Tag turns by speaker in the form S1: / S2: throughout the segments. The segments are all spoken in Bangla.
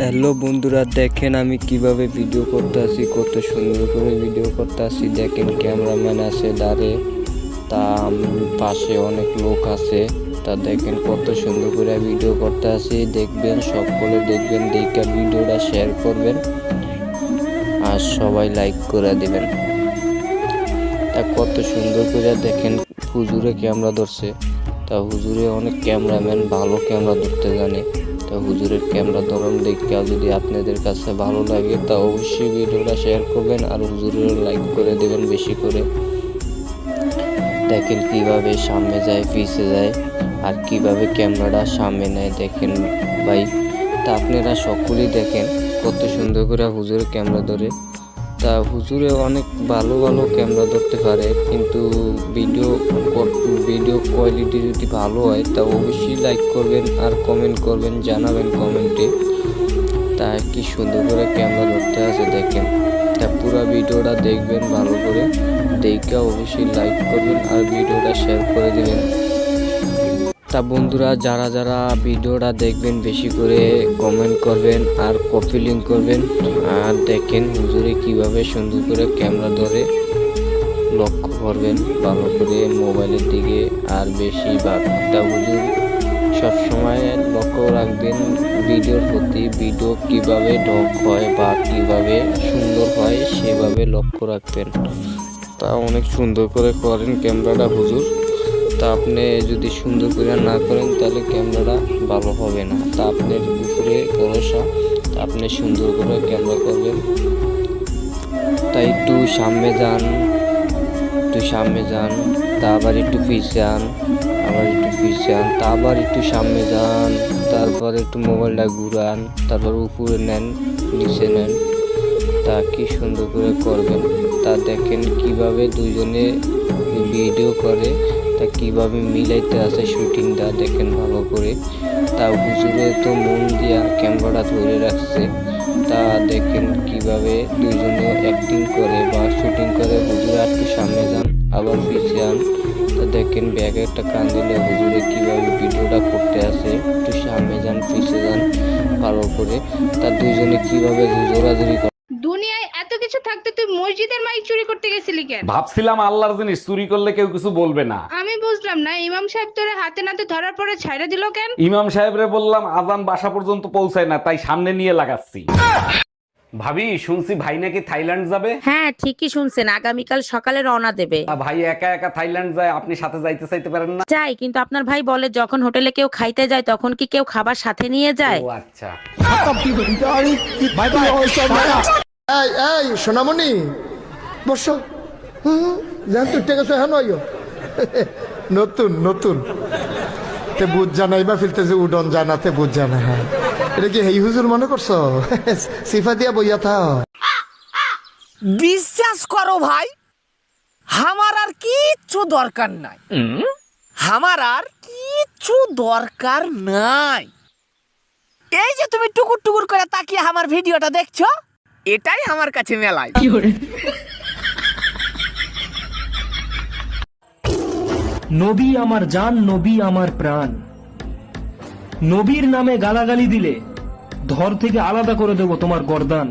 S1: হ্যালো বন্ধুরা, দেখেন আমি কীভাবে ভিডিও করতে আসি কত সুন্দর করে ভিডিও করতে আসি দেখেন ক্যামেরাম্যান আছে দাঁড়ে, তা পাশে অনেক লোক আছে। তা দেখেন কত সুন্দর করে ভিডিও করতে আসি দেখবেন, সকলে দেখবেন, দেখে ভিডিওটা শেয়ার করবেন। আর সবাই লাইক করে দিবেন। তা কত সুন্দর করে দেখেন হুজুরে ক্যামেরা ধরছে। তা হুজুরে অনেক ক্যামেরাম্যান ভালো ক্যামেরা ধরতে জানে। হুজুরের ক্যামেরা ধরন দেখতে যদি আপনাদের কাছে ভালো লাগে, তা অবশ্যই ভিডিওটা শেয়ার করবেন আর হুজুরের লাইক করে দেবেন বেশি করে। দেখেন কীভাবে সামনে যায়, পিছে যায় আর কীভাবে ক্যামেরাটা সামনে নেয়, দেখেন ভাই। তা আপনারা সকলেই দেখেন কত সুন্দর করে হুজুরের ক্যামেরা ধরে। তা হুজুরে অনেক ভালো ভালো ক্যামেরা ধরতে পারে, কিন্তু ভিডিও ভিডিও কোয়ালিটি যদি ভালো হয়, তা অবশ্যই লাইক করবেন আর কমেন্ট করবেন, জানাবেন কমেন্টে তা কি সুন্দর করে ক্যামেরা ধরতে আছে দেখেন। তা পুরো ভিডিওটা দেখবেন ভালো করে, দেখে অবশ্যই লাইক করবেন আর ভিডিওটা শেয়ার করে দিবেন। তা বন্ধুরা, যারা যারা ভিডিওটা দেখবেন, বেশি করে কমেন্ট করবেন আর কপি লিঙ্ক করবেন। আর দেখেন হুজুরে কীভাবে সুন্দর করে ক্যামেরা ধরে লক্ষ্য করবেন, ভালো করে মোবাইলের দিকে। আর বেশি বাঘটা হুজুর, সবসময় লক্ষ্য রাখবেন ভিডিওর প্রতি। ভিডিও কীভাবে ঢক হয় বা কীভাবে সুন্দর হয়, সেভাবে লক্ষ্য রাখবেন। তা অনেক সুন্দর করে করেন ক্যামেরাটা হুজুর। তা আপনি যদি সুন্দর করে না করেন, তাহলে ক্যামেরাটা ভালো হবে না। তা আপনার উপরে ভরসা, তা আপনি সুন্দর করে ক্যামেরা করবেন। তাই একটু সামনে যান, একটু সামনে যান, তা আবার একটু পিছিয়ে যান আবার একটু পিছিয়ে যান তা আবার একটু সামনে যান, তারপর একটু মোবাইলটা ঘুরান, তারপর উপরে নেন, নিচে নেন। তা কি সুন্দর করে করবেন, তা দেখেন কীভাবে দুজনে ভিডিও করে, তা কীভাবে মিলাইতে আছে শুটিংটা দেখেন ভালো করে। তা হুজুরে তো মন দিয়া ক্যামেরাটা ধরে রাখছে। তা দেখেন কীভাবে দুইজনে অ্যাক্টিং করে বা শুটিং করে। হুজুরে একটু সামনে যান, আবার পিছিয়ে যান তা দেখেন ব্যাগে একটা কান দিলে হুজুরে কীভাবে ভিডিওটা করতে আছে একটু সামনে যান পিছিয়ে যান, ভালো করে। তা দুইজনে কীভাবে জোরাজুরি করে
S2: দুনিয়ায় এত কিছু থাকতে তুই মসজিদের মাইক চুরি করতে গেছিলি কেন?
S3: ভাবছিলাম আল্লাহর জিনিস চুরি করলে কেউ কিছু বলবে না।
S2: আমি বুঝলাম না ইমাম সাহেব তোরে হাতে নাতে ধরার পরে ছাইড়া দিল কেন?
S3: ইমাম সাহেবরে বললাম আজান বাসা পর্যন্ত পৌঁছায় না তাই সামনে নিয়ে লাগাচ্ছি। ভাবি শুনছি ভাই নাকি থাইল্যান্ড যাবে?
S4: হ্যাঁ ঠিকই শুনছেন আগামীকাল সকালে রওনা দেবে।
S3: তা ভাই একা একা থাইল্যান্ড যায় আপনি সাথে যাইতে চাইতে পারেন না?
S4: যাই কিন্তু আপনার ভাই বলে যখন হোটেলে কেউ খাইতে যায় তখন কি কেউ খাবার সাথে নিয়ে যায়?
S3: ও আচ্ছা।
S5: এই এই সোনামণি বসো। হুম জান তুই টেকে হেন আইও। নতুন নতুন। তে বুঝ জানাই বা ফিলতেছে উডন জানাতে বুঝ জানা হ্যাঁ। এটা কি হেই হুজুর মনে করছ? সিফা দিয়া বইয়া থাও।
S6: বিশ্বাস করো ভাই আমার আর কিচ্ছু দরকার নাই। আমার আর কিচ্ছু দরকার নাই। এই যে তুমি টুকুর টুকুর করে তাকিয়ে আমার ভিডিওটা দেখছ এটাই আমার কাছে মেলায়।
S7: নবী আমার জান নবী আমার প্রাণ। নবীর নামে গালাগালি দিলে ধর থেকে আলাদা করে দেব তোমার গরদান।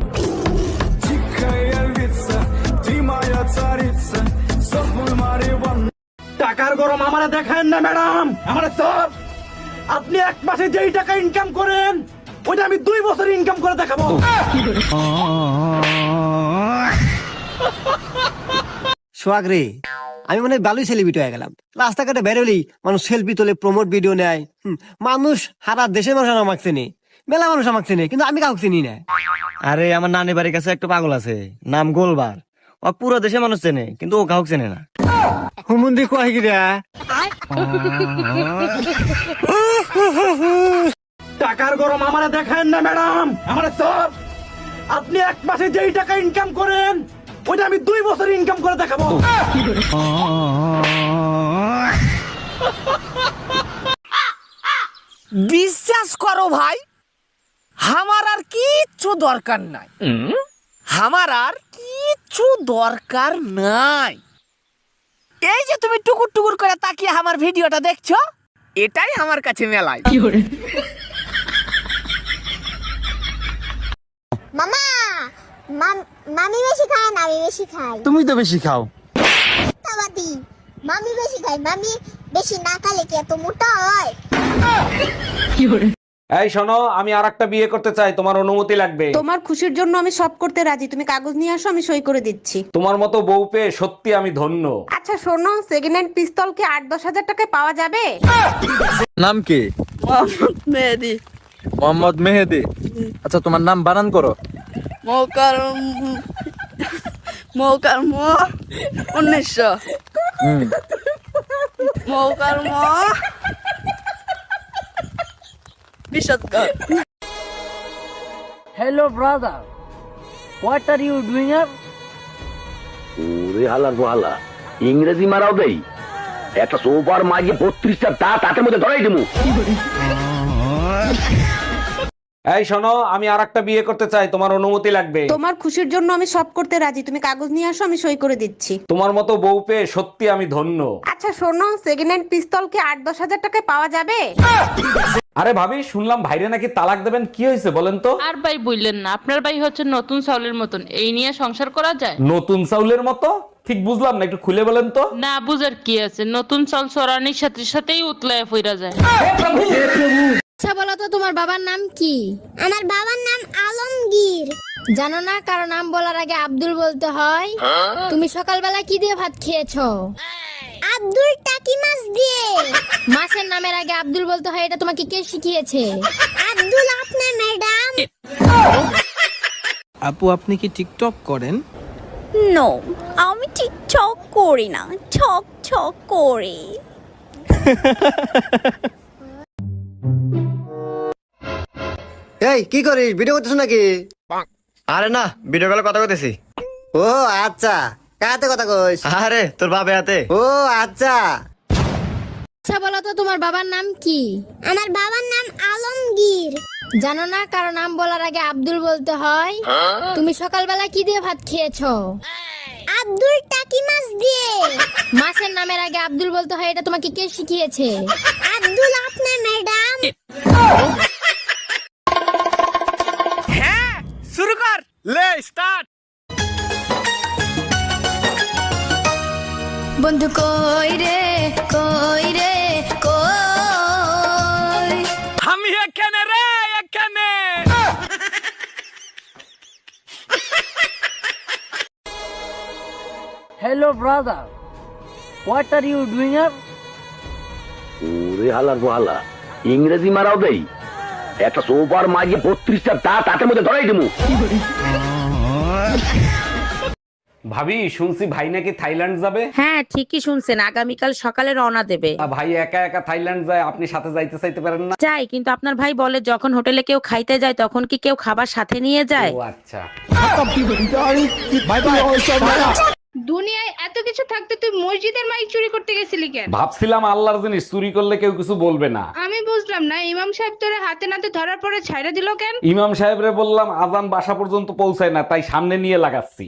S8: টাকার গরম আমারে দেখায় না ম্যাডাম। আমার সব। আপনি এক মাসে যেই টাকা ইনকাম করেন ওইটা আমি দুই বছর ইনকাম করে দেখাবো।
S9: সোহাগ রে আমি মানে ভালোই সেলিব্রিটি হয়ে গেলাম। রাস্তাঘাটে বেরোলেই মানুষ সেলফি তোলে প্রমোট ভিডিও নেয়। মানুষ সারা দেশের মানুষ আমাকে চেনে। মেলা মানুষ আমাকে চেনে কিন্তু আমি কাউকে চিনি না।
S10: আরে আমার নানি বাড়ির কাছে একটা পাগল আছে নাম গোলবার। ও পুরো দেশে মানুষ চেনে কিন্তু ও কাউকে চেনে না।
S9: হুমুন্দি কয় গিরা
S8: টাকার গরম আমারে দেখায় না ম্যাডাম। আমার সব আপনি এক মাসে যেই টাকা ইনকাম করেন ওইটা আমি দুই বছর ইনকাম করে দেখাবো।
S6: বিশ্বাস করো ভাই আমার আর কিচ্ছু দরকার নাই। আমার আর কিচ্ছু দরকার নাই। এই যে তুমি টুকুর টুকুর করে তাকিয়ে আমার ভিডিওটা দেখছ এটাই আমার কাছে মেলায়।
S11: মামি বেশি খায় না আমি বেশি খাই
S10: তুমি তো বেশি খাও।
S11: মিথ্যাবাদী। মামি বেশি খায় মামি বেশি না খালে কি এত মোটা হয়?
S3: এই শোনো আমি আর একটা বিয়ে করতে চাই তোমার অনুমতি লাগবে।
S12: তোমার খুশির জন্য আমি সব করতে রাজি। তুমি কাগজ নিয়ে আসো আমি সই করে দিচ্ছি।
S3: তোমার মতো বউ পেয়ে সত্যি আমি ধন্য।
S12: আচ্ছা শোনো সেকেন্ড হ্যান্ড পিস্তল কি আট দশ হাজার টাকায় পাওয়া যাবে?
S10: নাম কি?
S13: মেহেদি।
S10: মোহাম্মদ মেহেদি। আচ্ছা তোমার নাম বানান করো।
S13: মৌকার মৌকার ম উনিশশো। মৌকার ম বিশদগর
S14: hello brother what are you doing আর
S15: ওরে হালার বহালা ইংরেজি মারাও দেই। একটা সোফার মাঝে বত্রিশটা দাঁত হাতের মধ্যে ধরাই দেবো
S3: এই শোনো আমি আর একটা বিয়ে করতে চাই তোমার অনুমতি লাগবে।
S12: তোমার খুশির জন্য আমি সব করতে রাজি। তুমি কাগজ নিয়ে আসো আমি সই করে দিচ্ছি।
S3: তোমার মতো বউ পেয়ে সত্যি আমি ধন্য।
S12: আচ্ছা শোনো সেকেন্ড হ্যান্ড পিস্তল কি আট দশ হাজার টাকায় পাওয়া যাবে?
S3: আরে ভাবি শুনলাম ভাইরে নাকি তালাক দেবেন কি হয়েছে বলেন তো?
S16: আর ভাই বললেন না আপনার ভাই হচ্ছে নতুন চাউলের মতন এই নিয়ে সংসার করা যায়?
S3: নতুন চাউলের মতো? ঠিক বুঝলাম না একটু খুলে বলেন তো।
S16: না বুঝার কি আছে নতুন চাল চড়ানির সাথে সাথেই উতলায় ফিরা যায়।
S11: আচ্ছা বলো তো তোমার বাবার নাম কি? আমার বাবার নাম আলমগীর। জানো না কারও নাম বলার আগে আব্দুল বলতে হয়? তুমি সকালবেলা কি দিয়ে ভাত খেয়েছো? আব্দুল টাকি মাছ দিয়ে। মাছের নামের আগে আব্দুল বলতে হয় এটা তোমাকে কে শিখিয়েছে? আব্দুল আপনার ম্যাডাম।
S13: আপু আপনি কি টিকটক করেন?
S11: নো আমি টিকটক করি না ছক ছক করি।
S14: এই কি করিস? ভিডিও করতেছ নাকি?
S10: আরে না ভিডিও কলে কথা কইতেছি।
S14: ও আচ্ছা। কাতে কথা কইস?
S10: আরে তোর বাবে হাতে।
S14: ও আচ্ছা।
S11: আচ্ছা বলো তো তোমার বাবার নাম কি? আমার বাবার নাম আলমগীর। জানো না কারও নাম বলার আগে আব্দুল বলতে হয়? তুমি সকালবেলা কি দিয়ে ভাত খেয়েছো? আব্দুল টাকি মাছ দিয়ে। মাছের নামের আগে আব্দুল বলতে হয় এটা তোমাকে কে শিখিয়েছে? আব্দুল আপনার ম্যাডাম। বন্ধু কই রে কই রে কই?
S13: আমি এখানে রে এখানে।
S14: Hello brother what are you doing আর
S15: ওরে হালার বহালা ইংরেজি মারাও দেই। একটা সোফার মাঝে বত্রিশটা দাঁত হাতের মধ্যে ধরাই দেবো
S3: ভাবি শুনছি ভাই নাকি থাইল্যান্ড যাবে?
S12: হ্যাঁ ঠিকই শুনছেন। আগামীকাল সকালে রওনা দেবে।
S3: আ, ভাই একা একা থাইল্যান্ড যায় আপনি সাথে যাইতে চাইতে পারেন না?
S12: যাই কিন্তু আপনার ভাই বলে যখন হোটেলে কেউ খাইতে যায় তখন কি কেউ খাবার সাথে নিয়ে যায়?
S3: ও আচ্ছা।
S16: দুনিয়ায় এত কিছু থাকতে তুই মসজিদের মাইক চুরি করতে গেছিলি কেন?
S3: ভাবছিলাম আল্লাহর জিনিস চুরি করলে কেউ কিছু বলবে না।
S16: আমি বুঝলাম না ইমাম সাহেব তোরে হাতে নাতে ধরার পরে ছাইড়া দিল কেন?
S3: ইমাম সাহেবরে বললাম আজান বাসা পর্যন্ত পৌঁছায় না তাই সামনে নিয়ে লাগাচ্ছি।